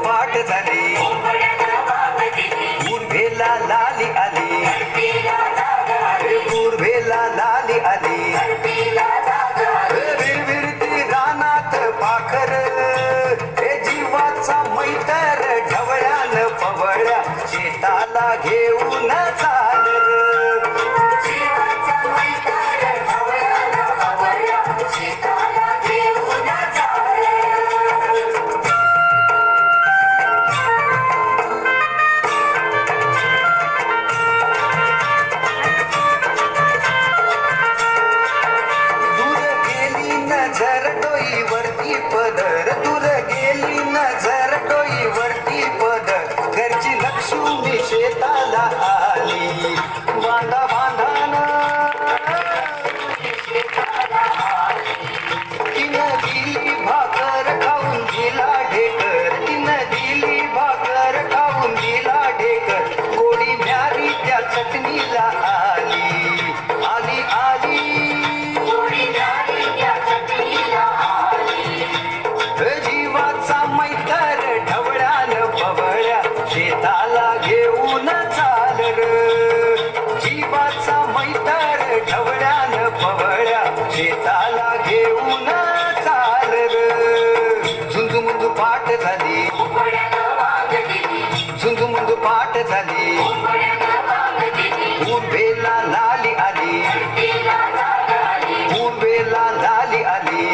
பாட்டு தனி शेताला घेऊन चाल जीवाचा मैतार ढवळ्यान पवळ्या शेताला घेऊन चाल झुंजू मुंजू पाठ झाली. झुंजू मुंजू पाठ झाली. उंबेला लाली आली. उंबेला लाली आली.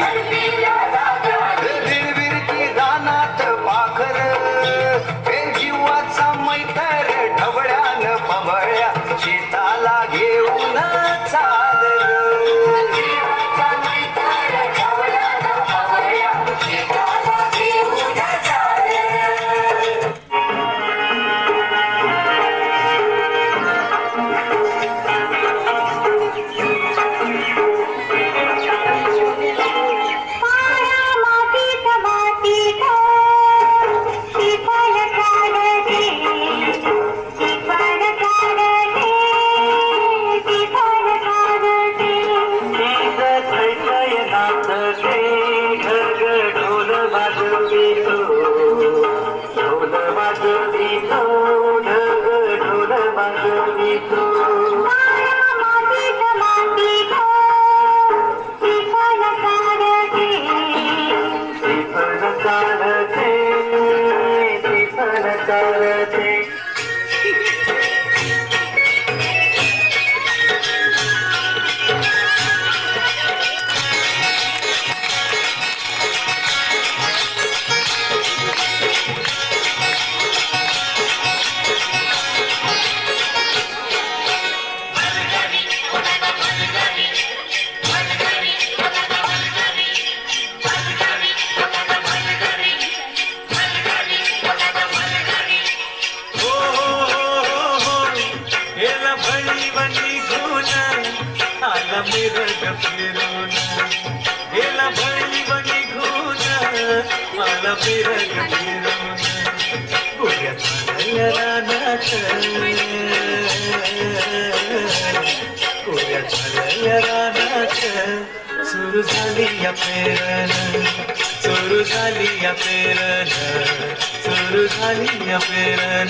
para सुरू झाली या पेरण सुरू झाली या पेरण सुरू झाली या पेरण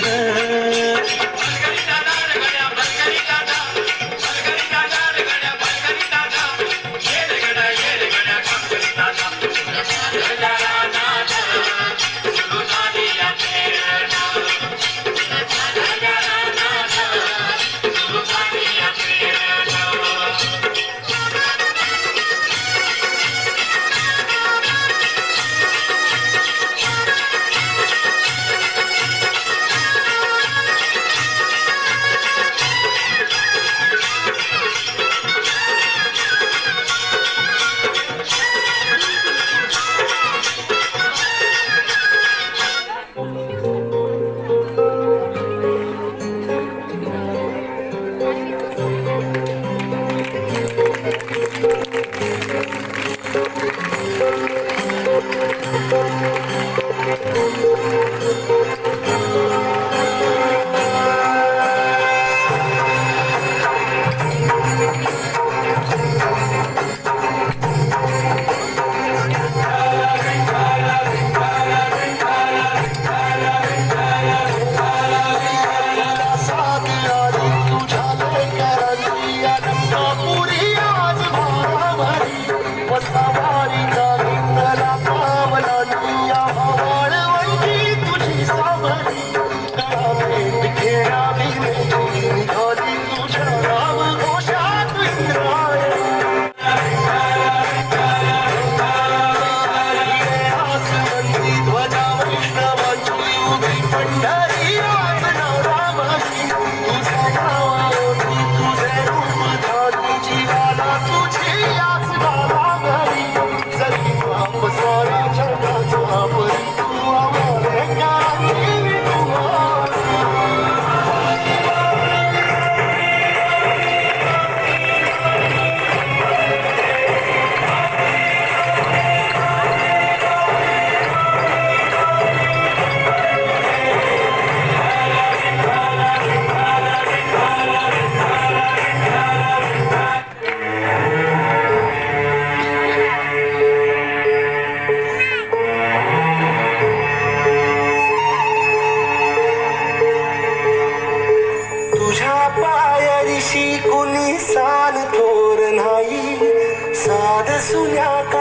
sueña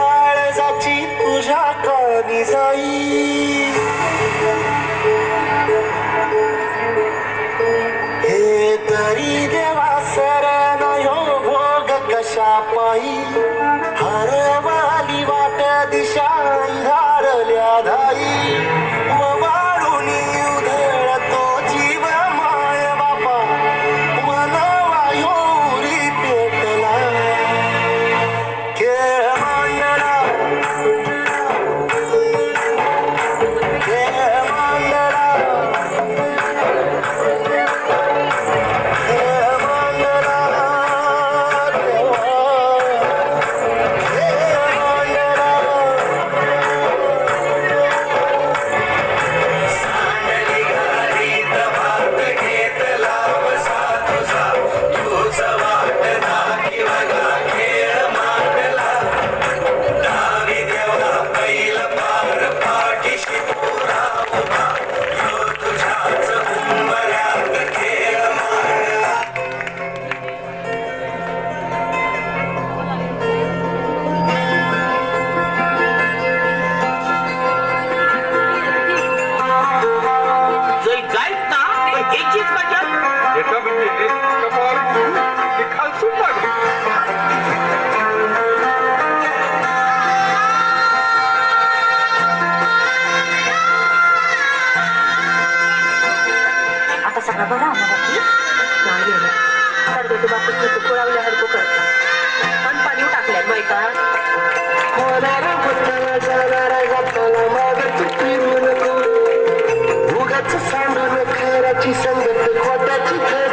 सांगा बरं आम्हाला की नाही गेलं हरदोचे बापू तुझं कुळावल्या हरको उगाच सांगून खराची संगत खोट्याची खर